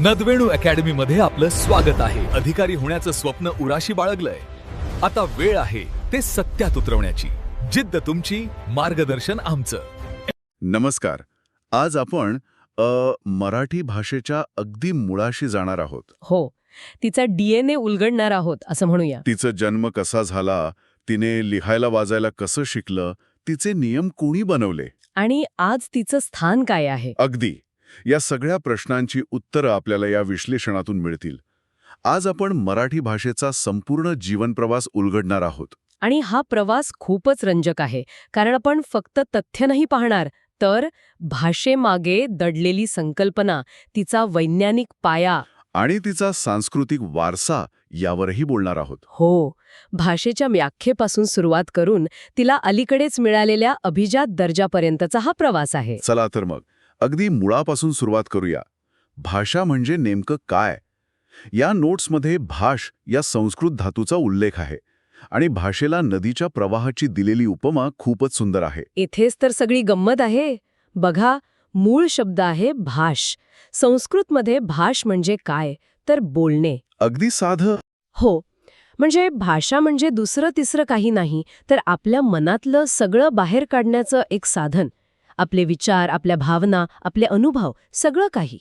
नदवेणू academy मध्ये आपलं स्वागत आहे. अधिकारी होण्याचं स्वप्न उराशी बाळगलंय. आता वेळ आहे ते सत्यात उतरवण्याची. जिद्द तुमची मार्गदर्शन आमचं. नमस्कार. आज आपण अ, मराठी भाषेच्या अगदी मुळाशी जाणार आहोत. हो. तिचा डीएनए उलगडणार आहोत असं म्हणूया. तिचा जन्म कसा झाला तिने लिहायला वाजायला कसं शिकलं तिचे नियम कोणी बनवले? आणि आज तिचं स्थान काय आहे? अगदी. या सगळ्या प्रश्नांची उत्तरं आपल्याला या विश्लेषणातून मिळतील. आज आपण मराठी भाषेचा संपूर्ण जीवनप्रवास उलगडणार आहोत. आणि हा प्रवास खूपच रंजक आहे कारण आपण फक्त तथ्य नाही पाहणार तर भाषेमागे दडलेली संकल्पना तिचा वैज्ञानिक पाया आणि तिचा सांस्कृतिक वारसा यावरही बोलणार आहोत. हो भाषेच्या व्याख्येपासून सुरुवात करून तिला अलीकडेच मिळालेल्या अभिजात दर्जापर्यंतचा हा प्रवास आहे. चला तर मग. अगदी मुळापासून सुरुवात करूया. भाषा म्हणजे नेमकं काय? या नोट्समध्ये भाष या संस्कृत धातूचा उल्लेख आहे आणि भाषेला नदीच्या प्रवाहाची दिलेली उपमा खूपच सुंदर आहे. इथेच तर सगळी गंमत आहे. बघा मूळ शब्द आहे भाष. संस्कृतमध्ये भाष म्हणजे काय? तर बोलणे. अगदी साधं. हो म्हणजे भाषा म्हणजे दुसरं तिसरं काही नाही तर आपल्या मनातलं सगळं बाहेर काढण्याचं एक साधन. आपले विचार आपल्या भावना आपले अनुभव सगळं काही.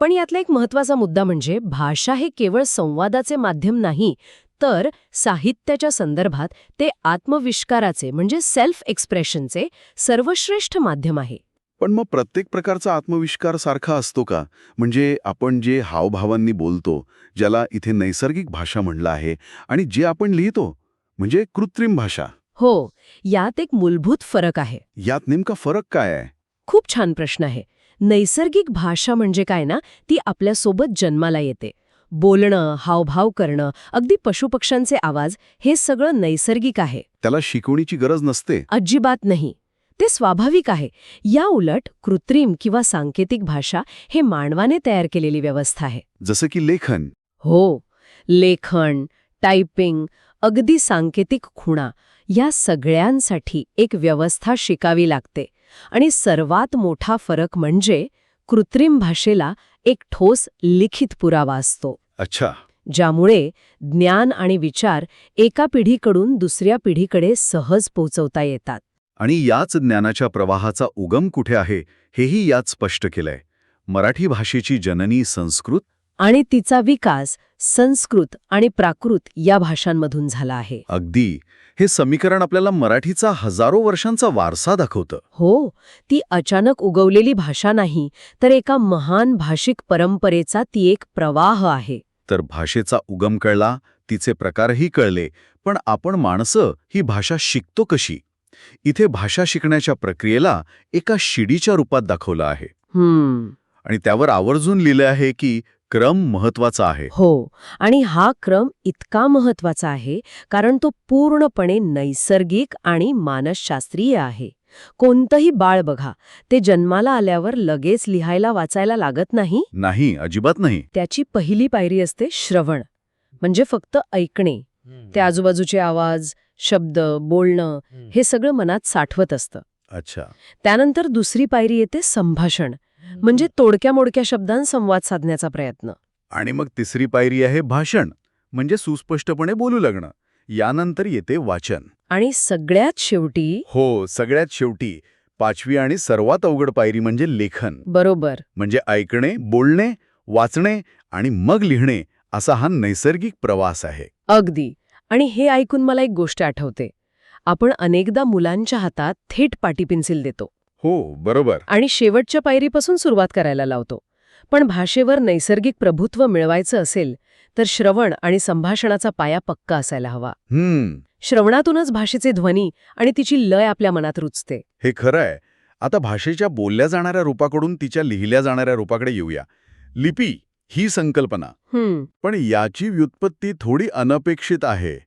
पण यातला एक महत्त्वाचा मुद्दा म्हणजे भाषा हे केवळ संवादाचे माध्यम नाही तर साहित्याच्या संदर्भात ते आत्मविष्काराचे म्हणजे सेल्फ एक्सप्रेशनचे सर्वश्रेष्ठ माध्यम आहे. पण मग प्रत्येक प्रकारचा आत्मविष्कार सारखा असतो का? म्हणजे आपण जे हावभावांनी बोलतो ज्याला इथे नैसर्गिक भाषा म्हणलं आहे आणि जे आपण लिहितो म्हणजे कृत्रिम भाषा. हो यात एक मूलभूत फरक आहे. यात नेमका फरक काय आहे? खूप छान प्रश्न आहे. नैसर्गिक भाषा म्हणजे काय ना ती आपल्यासोबत जन्माला येते. बोलणं हावभाव करणं अगदी पशुपक्ष्यांचे आवाज हे सगळं नैसर्गिक आहे. त्याला शिकवणीची गरज नसते. अजिबात नाही. ते स्वाभाविक आहे. या उलट कृत्रिम किंवा सांकेतिक भाषा हे मानवाने तयार केलेली व्यवस्था आहे. जसं की लेखन. हो लेखन टायपिंग अगदी सांकेतिक खुणा या सगळ्यांसाठी एक व्यवस्था शिकावी लागते. आणि सर्वात मोठा फरक म्हणजे कृत्रिम भाषेला एक ठोस लिखित पुरावा असतो. अच्छा. ज्यामुळे ज्ञान आणि विचार एका पिढीकडून दुसऱ्या पिढीकडे सहज पोहोचवता येतात. आणि याच ज्ञानाच्या प्रवाहाचा उगम कुठे आहे हेही यात स्पष्ट केलंय. मराठी भाषेची जननी संस्कृत? आणि तिचा विकास संस्कृत आणि प्राकृत या भाषांमधून झाला आहे. अगदी. हे समीकरण आपल्याला मराठीचा हजारो वर्षांचा वारसा दाखवतं. हो ती अचानक उगवलेली भाषा नाही तर एका महान भाषिक परंपरेचा ती एक प्रवाह आहे. तर भाषेचा उगम कळला तिचे प्रकारही कळले पण आपण माणसं ही भाषा शिकतो कशी? इथे भाषा शिकण्याच्या प्रक्रियेला एका शिडीच्या रूपात दाखवलं आहे. हम्म. आणि त्यावर आवर्जून लिहिलं आहे की क्रम महत्त्वाचा आहे. हो आणि हा क्रम इतका महत्त्वाचा आहे कारण तो पूर्णपणे नैसर्गिक आणि मानसशास्त्रीय आहे. कोणतंही बाळ बघा ते जन्माला आल्यावर लगेच लिहायला वाचायला लागत नाही? नाही अजिबात नाही. त्याची पहिली पायरी असते श्रवण म्हणजे फक्त ऐकणे. ते आजूबाजूचे आवाज शब्द बोलणं हे सगळं मनात साठवत असतं. अच्छा. त्यानंतर दुसरी पायरी येते संभाषण. म्हणजे तोडक्या मोडक्या शब्दांत संवाद साधण्याचा प्रयत्न. आणि मग तिसरी पायरी आहे भाषण म्हणजे सुस्पष्टपणे बोलू लागणं यानंतर येते वाचन. आणि सगळ्यात शेवटी हो सगळ्यात शेवटी पाचवी आणि सर्वात अवघड पायरी म्हणजे लेखन. बरोबर. म्हणजे ऐकणे बोलणे वाचणे आणि मग लिहिणे असा हा नैसर्गिक प्रवास आहे. अगदी. आणि हे ऐकून मला एक गोष्ट आठवते. आपण अनेकदा मुलांच्या हातात थेट पाटी पेन्सिल देतो. हो बरोबर. आणि शेवटच्या पायरीपासून सुरुवात करायला लावतो. पण भाषेवर नैसर्गिक प्रभुत्व मिळवायचं असेल तर श्रवण आणि संभाषणाचा पाया पक्का असायला हवा. हम्म. श्रवणातूनच भाषेचे ध्वनी आणि तिची लय आपल्या मनात रुचते. हे खरं आहे. आता भाषेच्या बोलल्या जाणाऱ्या रूपाकडून तिच्या लिहिल्या जाणाऱ्या रूपाकडे येऊया. लिपी ही संकल्पना. पण याची व्युत्पत्ती थोडी अनपेक्षित आहे.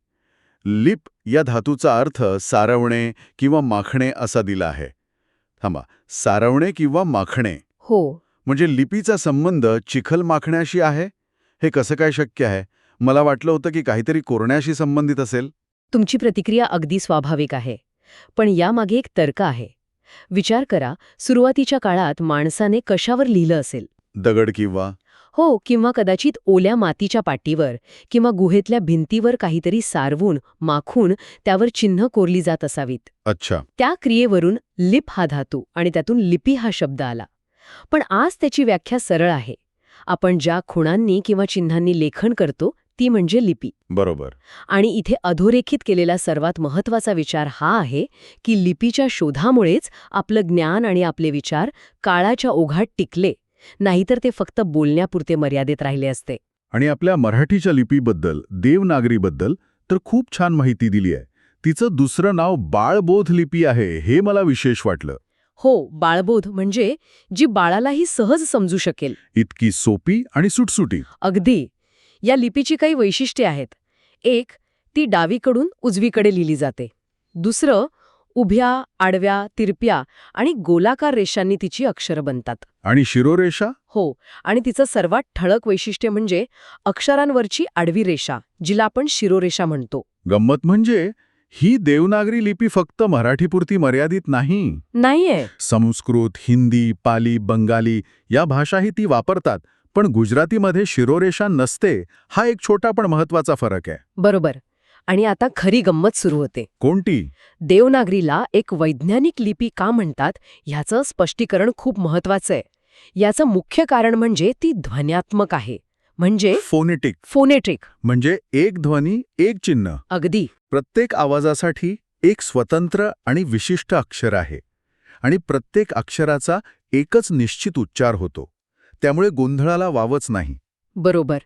लिप या धातूचा अर्थ सारवणे किंवा माखणे असा दिला आहे. थांबा. सारवणे किंवा माखणे? हो. म्हणजे लिपीचा संबंध चिखल माखण्याशी आहे? हे कसं काय शक्य आहे? मला वाटलं होतं की काहीतरी कोरण्याशी संबंधित असेल. तुमची प्रतिक्रिया अगदी स्वाभाविक आहे. पण यामागे एक तर्क आहे. विचार करा सुरुवातीच्या काळात माणसाने कशावर लिहिलं असेल? दगड किंवा हो किंवा कदाचित ओल्या मातीच्या पाटीवर किंवा गुहेतल्या भिंतीवर काहीतरी सारवून माखून त्यावर चिन्ह कोरली जात असावीत. अच्छा. त्या क्रियेवरून लिप हा धातू आणि त्यातून लिपी हा शब्द आला. पण आज त्याची व्याख्या सरळ आहे. आपण ज्या खुणांनी किंवा चिन्हांनी लेखन करतो ती म्हणजे लिपी. बरोबर. आणि इथे अधोरेखित केलेला सर्वात महत्त्वाचा विचार हा आहे की लिपीच्या शोधामुळेच आपलं ज्ञान आणि आपले विचार काळाच्या ओघात टिकले नाहीतर ते फक्त बोलण्यापुरते मर्यादित राहिले असते. आणि आपल्या मराठीच्या लिपीबद्दल देवनागरीबद्दल तर खूप छान माहिती दिली आहे. तिचं दुसरं नाव बाळबोध लिपी आहे हे मला विशेष वाटलं. हो बाळबोध म्हणजे जी बाळालाही सहज समजू शकेल. इतकी सोपी आणि सुटसुटी. अगदी. या लिपीची काही वैशिष्ट्ये आहेत. एक ती डावीकडून उजवीकडे लिहिली जाते. दुसरं उभ्या आडव्या तिरप्या आणि गोलाकार रेषांनी तिची अक्षरं बनतात. आणि शिरोरेषा? हो आणि तिचं सर्वात ठळक वैशिष्ट्य म्हणजे अक्षरांवरची आडवी रेषा जिला आपण शिरोरेषा म्हणतो. गंमत म्हणजे ही देवनागरी लिपी फक्त मराठीपुरती मर्यादित नाही. नाहीये. संस्कृत हिंदी पाली बंगाली या भाषाही ती वापरतात पण गुजरातीमध्ये शिरोरेषा नसते हा एक छोटा पण महत्त्वाचा फरक आहे. बरोबर. आणि आता खरी गंमत सुरू होते. कोणती? देवनागरीला एक वैज्ञानिक लिपी का म्हणतात ह्याचं स्पष्टीकरण खूप महत्वाचं आहे. याचं मुख्य कारण म्हणजे ती ध्वन्यात्मक आहे. म्हणजे फोनेटिक. फोनेट्रिक. म्हणजे एक ध्वनी एक चिन्ह. अगदी. प्रत्येक आवाजासाठी एक स्वतंत्र आणि विशिष्ट अक्षर आहे. आणि प्रत्येक अक्षराचा एकच निश्चित उच्चार होतो. त्यामुळे गोंधळाला वावच नाही. बरोबर.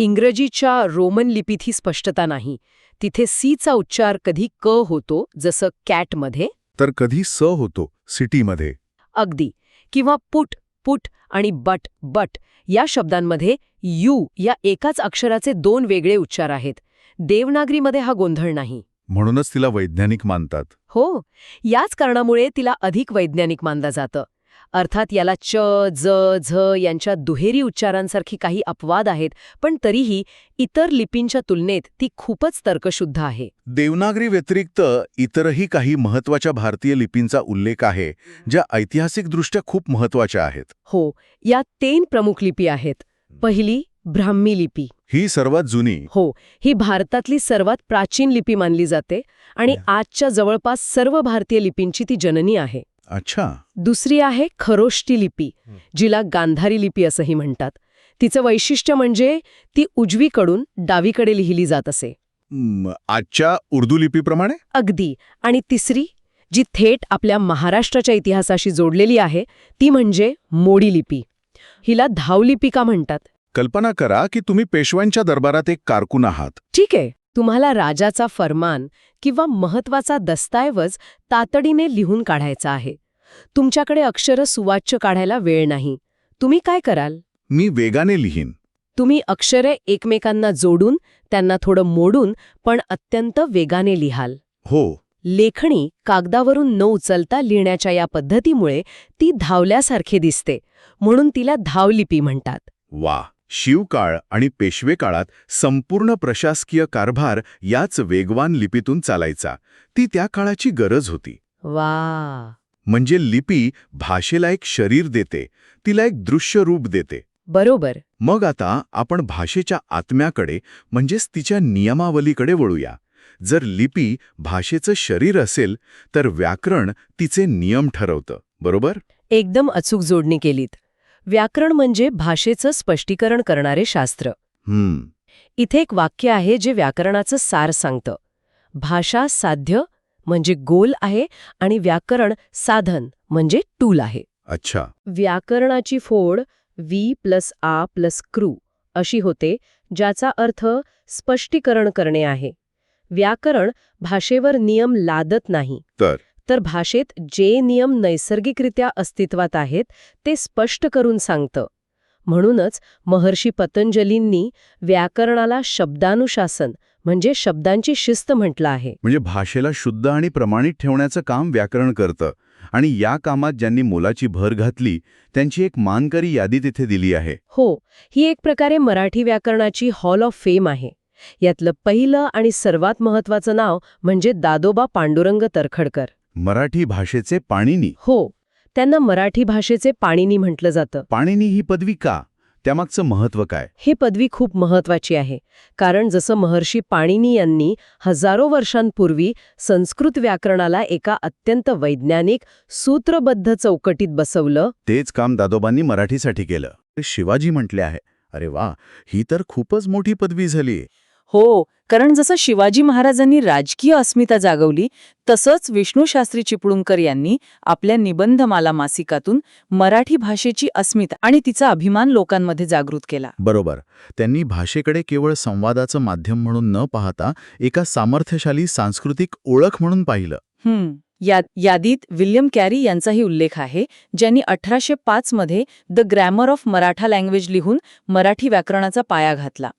इंग्रजीच्या रोमन लिपीत ही स्पष्टता नाही. तिथे सीचा उच्चार कधी क होतो जसं कॅटमध्ये तर कधी स होतो सिटीमध्ये अगदी. किंवा पुट पुट आणि बट बट या शब्दांमध्ये यू या एकाच अक्षराचे दोन वेगळे उच्चार आहेत. देवनागरीमध्ये हा गोंधळ नाही. म्हणूनच तिला वैज्ञानिक मानतात. हो. याच कारणामुळे तिला अधिक वैज्ञानिक मानलं जातं. अर्थात याला च ज झ यांच्या दुहेरी उच्चारांसारखी काही अपवाद आहेत पण तरीही इतर लिपींच्या तुलनेत ती खूपच तर्कशुद्ध आहे. देवनागरी व्यतिरिक्त इतरही काही महत्त्वाच्या भारतीय लिपींचा उल्लेख आहे ज्या ऐतिहासिकदृष्ट्या खूप महत्त्वाच्या आहेत. हो या तीन प्रमुख लिपी आहेत. पहिली ब्राह्मी लिपी. ही सर्वात जुनी. हो ही भारतातली सर्वात प्राचीन लिपी मानली जाते आणि आजच्या जवळपास सर्व भारतीय लिपींची ती जननी आहे. अच्छा. दुसरी आहे खरोष्टी लिपी जिला गांधारी लिपी असंही म्हणतात. तिचं वैशिष्ट्य म्हणजे ती उजवीकडून डावीकडे लिहिली जात असे. आजच्या उर्दू लिपीप्रमाणे? अगदी. आणि तिसरी जी थेट आपल्या महाराष्ट्राच्या इतिहासाशी जोडलेली आहे ती म्हणजे मोडी लिपी. हिला धावलिपी का म्हणतात. कल्पना करा की तुम्ही पेशव्यांच्या दरबारात एक कारकून आहात. ठीक आहे. तुम्हाला राजाचा फरमान किंवा महत्त्वाचा दस्तऐवज तातडीने लिहून काढायचा आहे. तुमच्याकडे अक्षरं सुवाच्य काढायला वेळ नाही. तुम्ही काय कराल? मी वेगाने लिहीन. तुम्ही अक्षरे एकमेकांना जोडून त्यांना थोडं मोडून पण अत्यंत वेगाने लिहाल. हो. लेखणी कागदावरून न उचलता लिहिण्याच्या या पद्धतीमुळे ती धावल्यासारखे दिसते म्हणून तिला धावलिपी म्हणतात. वा. शिवकाळ आणि पेशवे काळात संपूर्ण प्रशासकीय कारभार याच वेगवान लिपीतून चालायचा. ती त्या काळाची गरज होती. वा. म्हणजे लिपी भाषेला एक शरीर देते तिला एक दृश्य रूप देते. बरोबर. मग आता आपण भाषेच्या आत्म्याकडे म्हणजेच तिच्या नियमावलीकडे वळूया. जर लिपी भाषेचं शरीर असेल तर व्याकरण तिचे नियम ठरवतं. बरोबर? एकदम अचूक जोडणी केलीत. व्याकरण म्हणजे भाषेचं स्पष्टीकरण करणारे शास्त्र. हम्म. इथे एक वाक्य आहे जे व्याकरणाचं सार सांगतं. भाषा साध्य म्हणजे गोल आहे आणि व्याकरण साधन म्हणजे टूल आहे. अच्छा. व्याकरणाची फोड वी प्लस आ प्लस क्रू अशी होते ज्याचा अर्थ स्पष्टीकरण करणे आहे. व्याकरण भाषेवर नियम लादत नाही. तर? तर भाषेत जे नियम नैसर्गिकरित्या अस्तित्वात आहेत ते स्पष्ट करून सांगतं. म्हणूनच महर्षी पतंजलींनी व्याकरणाला शब्दानुशासन म्हणजे शब्दांची शिस्त म्हटलं आहे. म्हणजे भाषेला शुद्ध आणि प्रमाणित ठेवण्याचं काम व्याकरण करतं आणि या कामात ज्यांनी मोलाची भर घातली त्यांची एक मानकरी यादी तिथे दिली आहे. हो ही एक प्रकारे मराठी व्याकरणाची हॉल ऑफ फेम आहे. यातलं पहिलं आणि सर्वात महत्वाचं नाव म्हणजे दादोबा पांडुरंग तरखडकर. मराठी भाषेचे पाणिनी. हो त्यांना मराठी भाषेचे पाणिनी म्हटलं जातं. पाणिनी ही पदवी का? त्यामागचं महत्त्व काय? ही पदवी खूप महत्वाची आहे कारण जसं महर्षी पाणिनी यांनी हजारो वर्षांपूर्वी संस्कृत व्याकरणाला एका अत्यंत वैज्ञानिक सूत्रबद्ध चौकटीत बसवलं. तेच काम दादोबांनी मराठीसाठी केलं. शिवाजी म्हटले आहे अरे वा ही तर खूपच मोठी पदवी झाली. हो कारण जसं शिवाजी महाराजांनी राजकीय अस्मिता जागवली तसंच विष्णू शास्त्री चिपळूणकर यांनी आपल्या निबंधमाला मासिकातून मराठी भाषेची अस्मिता आणि तिचा अभिमान लोकांमध्ये जागृत केला. बरोबर. त्यांनी भाषेकडे केवळ संवादाचं माध्यम म्हणून न पाहता एका सामर्थ्यशाली सांस्कृतिक ओळख म्हणून पाहिलं. हम्म. या यादीत विल्यम कॅरी यांचाही उल्लेख आहे ज्यांनी अठराशे मध्ये the grammar of Maratha language लिहून मराठी व्याकरणाचा पाया घातला.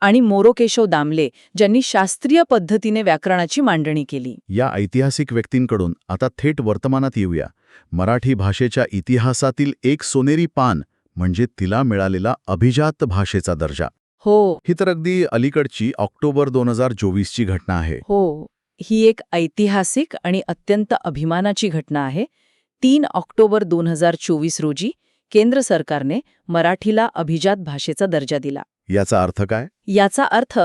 आणि मोरोकेशव दामले ज्यांनी शास्त्रीय पद्धतीने व्याकरणाची मांडणी केली. या ऐतिहासिक व्यक्तींकडून आता थेट वर्तमानात येऊया. मराठी भाषेच्या इतिहासातील एक सोनेरी पान म्हणजे तिला मिळालेला अभिजात भाषेचा दर्जा. हो. ही तर अगदी अलीकडची ऑक्टोबर दोन हजार चोवीसची घटना आहे. हो. ही एक ऐतिहासिक आणि अत्यंत अभिमानाची घटना आहे. तीन ऑक्टोबर दोन हजार चोवीस रोजी केंद्र सरकारने मराठीला अभिजात भाषेचा दर्जा दिला. याचा अर्थ काय? याचा अर्थ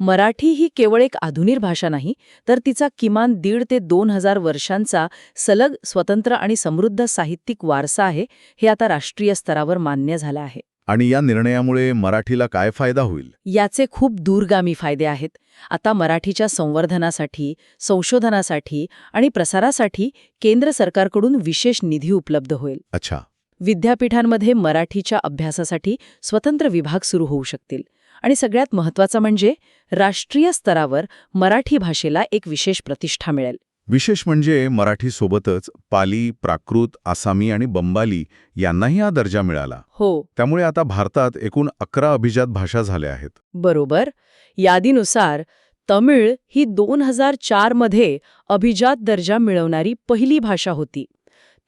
मराठी ही केवळ एक आधुनिक भाषा नाही तर तिचा किमान दीड ते दोन हजार वर्षांचा सलग स्वतंत्र आणि समृद्ध साहित्यिक वारसा आहे हे आता राष्ट्रीय स्तरावर मान्य झालं आहे. आणि या निर्णयामुळे मराठीला काय फायदा होईल? याचे खूप दूरगामी फायदे आहेत. आता मराठीच्या संवर्धनासाठी संशोधनासाठी आणि प्रसारासाठी केंद्र सरकारकडून विशेष निधी उपलब्ध होईल. अच्छा. विद्यापीठांमध्ये मराठीच्या अभ्यासासाठी स्वतंत्र विभाग सुरू होऊ शकतील. आणि सगळ्यात महत्त्वाचं म्हणजे राष्ट्रीय स्तरावर मराठी भाषेला एक विशेष प्रतिष्ठा मिळेल. विशेष म्हणजे मराठीसोबतच पाली प्राकृत आसामी आणि बंबाली यांनाही हा दर्जा मिळाला. हो. त्यामुळे आता भारतात एकूण अकरा अभिजात भाषा झाल्या आहेत. बरोबर. यादीनुसार तमिळ ही दोन हजार चारमध्ये अभिजात दर्जा मिळवणारी पहिली भाषा होती.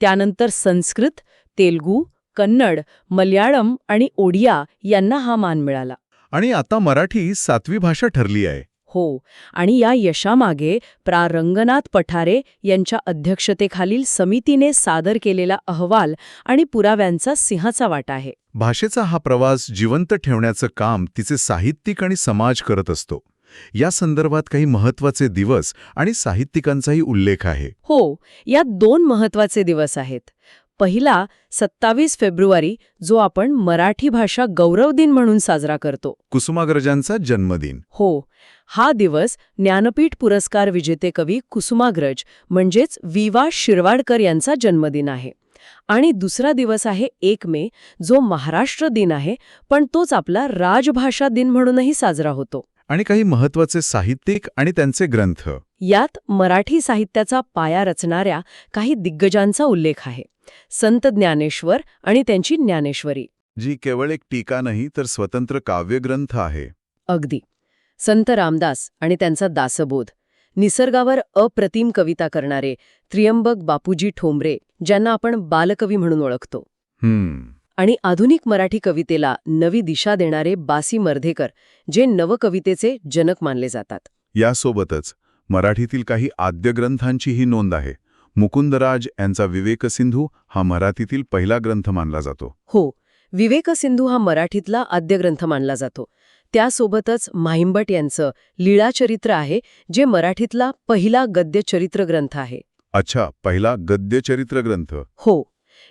त्यानंतर संस्कृत तेलगू कन्नड मल्याळम आणि ओडिया यांना हा मान मिळाला. आणि आता मराठी सातवी भाषा ठरली आहे. हो आणि या यशामागे प्रा. रंगनाथ पठारे यांच्या अध्यक्षतेखालील समितीने सादर केलेला अहवाल आणि पुराव्यांचा सिंहाचा वाटा आहे. भाषेचा हा प्रवास जिवंत ठेवण्याचं काम तिचे साहित्यिक आणि समाज करत असतो. या संदर्भात काही महत्त्वाचे दिवस आणि साहित्यिकांचाही उल्लेख आहे. हो यात दोन महत्त्वाचे दिवस आहेत. पहिला सत्तावीस फेब्रुवारी जो आपण मराठी भाषा गौरव दिन म्हणून साजरा करतो. कुसुमाग्रजांचा जन्मदिन. हो हा दिवस ज्ञानपीठ पुरस्कार विजेते कवी कुसुमाग्रज म्हणजेच विवा शिरवाडकर यांचा जन्मदिन आहे. आणि दुसरा दिवस आहे एक मे जो महाराष्ट्र दिन आहे पण तोच आपला राजभाषा दिन म्हणूनही साजरा होतो. आणि काही महत्त्वाचे साहित्यिक आणि त्यांचे ग्रंथ. यात मराठी साहित्याचा पाया रचणाऱ्या काही दिग्गजांचा उल्लेख आहे. संत ज्ञानेश्वर आणि त्यांची ज्ञानेश्वरी. जी केवळ एक टीका नाही तर स्वतंत्र काव्यग्रंथ आहे. अगदी. संत रामदास आणि त्यांचा दासबोध. निसर्गावर अप्रतिम कविता करणारे त्रियंबक बापूजी ठोंबरे ज्यांना आपण बालकवी म्हणून ओळखतो. हम्म. आणि आधुनिक मराठी कवितेला नवी दिशा देणारे बासी मर्धेकर जे नवकवितेचे जनक मानले जातात. यासोबतच मराठीतील काही आद्य ग्रंथांचीही नोंद आहे. मुकुंदराज यांचा विवेकसिंधू हा मराठीतील पहिला ग्रंथ मानला जातो. हो विवेकसिंधू हा मराठीतला आद्य ग्रंथ मानला जातो. त्यासोबतच माहिंबट यांचं लीळाचरित्र आहे जे मराठीतला पहिला गद्यचरित्र ग्रंथ आहे. अच्छा पहिला गद्यचरित्र ग्रंथ. हो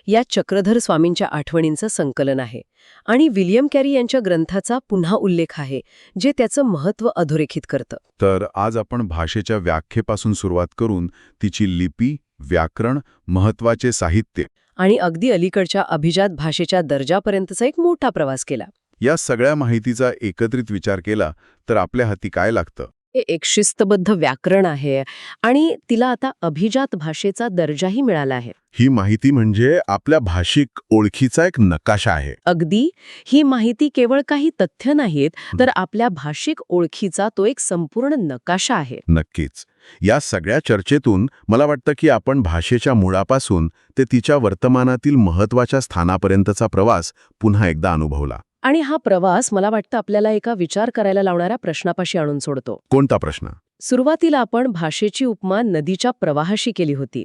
या चक्रधर स्वामींच्या आठवणींचं संकलन आहे. आणि विल्यम कॅरी यांच्या ग्रंथाचा पुन्हा उल्लेख आहे जे त्याचं महत्त्व अधोरेखित करतं. तर आज आपण भाषेच्या व्याख्येपासून सुरुवात करून तिची लिपी व्याकरण महत्त्वाचे साहित्य. आणि अगदी अलीकडच्या अभिजात भाषेच्या दर्जापर्यंतचा एक मोठा प्रवास केला. या सगळ्या माहितीचा एकत्रित विचार केला तर आपल्या हाती काय लागतं? हे एक शिस्तबद्ध व्याकरण आहे आणि तिला आता अभिजात भाषेचा दर्जाही मिळाला आहे. ही माहिती म्हणजे आपल्या भाषिक ओळखीचा एक नकाशा आहे. अगदी ही माहिती केवळ काही तथ्य नाहीत तर आपल्या भाषिक ओळखीचा तो एक संपूर्ण नकाशा आहे. नक्कीच. या सगळ्या चर्चेतून मला वाटतं की आपण भाषेच्या मुळापासून ते तिच्या वर्तमानातील महत्त्वाच्या स्थानापर्यंतचा प्रवास पुन्हा एकदा अनुभवला. आणि हा प्रवास मला वाटतं आपल्याला एका विचार करायला लावणाऱ्या प्रश्नापाशी आणून सोडतो. कोणता प्रश्न? सुरुवातीला आपण भाषेची उपमा नदीच्या प्रवाहाशी केली होती.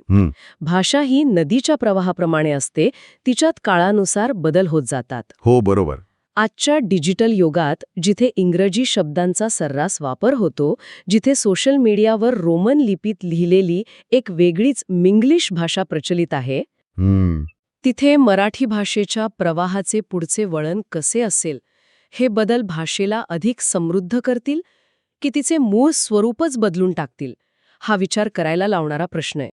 भाषा ही नदीच्या प्रवाहाप्रमाणे असते तिच्यात काळानुसार बदल होत जातात. हो बरोबर. आजच्या डिजिटल युगात जिथे इंग्रजी शब्दांचा सर्रास वापर होतो जिथे सोशल मीडियावर रोमन लिपीत लिहिलेली एक वेगळीच मिंग्लिश भाषा प्रचलित आहे तिथे मराठी भाषेच्या प्रवाहाचे पुढचे वळण कसे असेल हे बदल भाषेला अधिक समृद्ध करतील की तिचे मूळ स्वरूपच बदलून टाकतील हा विचार करायला लावणारा प्रश्न आहे.